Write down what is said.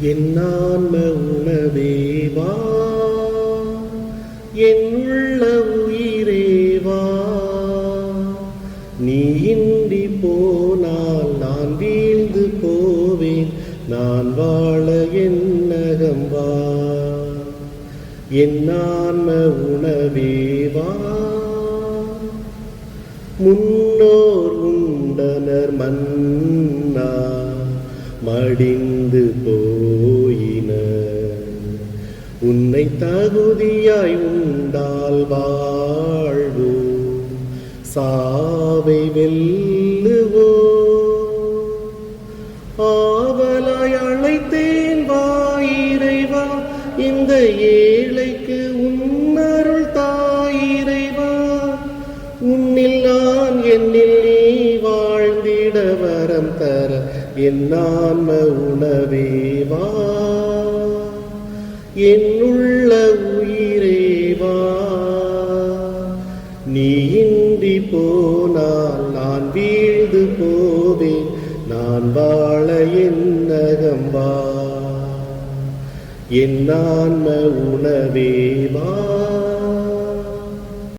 என்னான்ம உணவேவா என் உள்ள உயிரேவா நீ இன்றி போனால் நான் வீழ்ந்து போவேன் நான் வாழ என்னகம்பா என்னான்ம உணவேவா முன்னோர் உண்டனர் மன்னா மடிந்து போ. உன்னை தகுதியாய் உண்டால் வாழ்வோ. சாவை வெல்லுவோ. ஆவலாய் அழைத்தேன் வா இறைவா. இந்த ஏழைக்கு உன்னருள் தாயிறைவா உன்னில் நான் என்னில் நீ வாழ்ந்திட வரம் தர என் ஆன்ம உணவே என்னுள்ள உயிரேவா? நீ இன்றி போனால் நான் வீழ்ந்து போவேன். நான் வாழ என்னகம்பா என் ஆன்ம உணவேவா?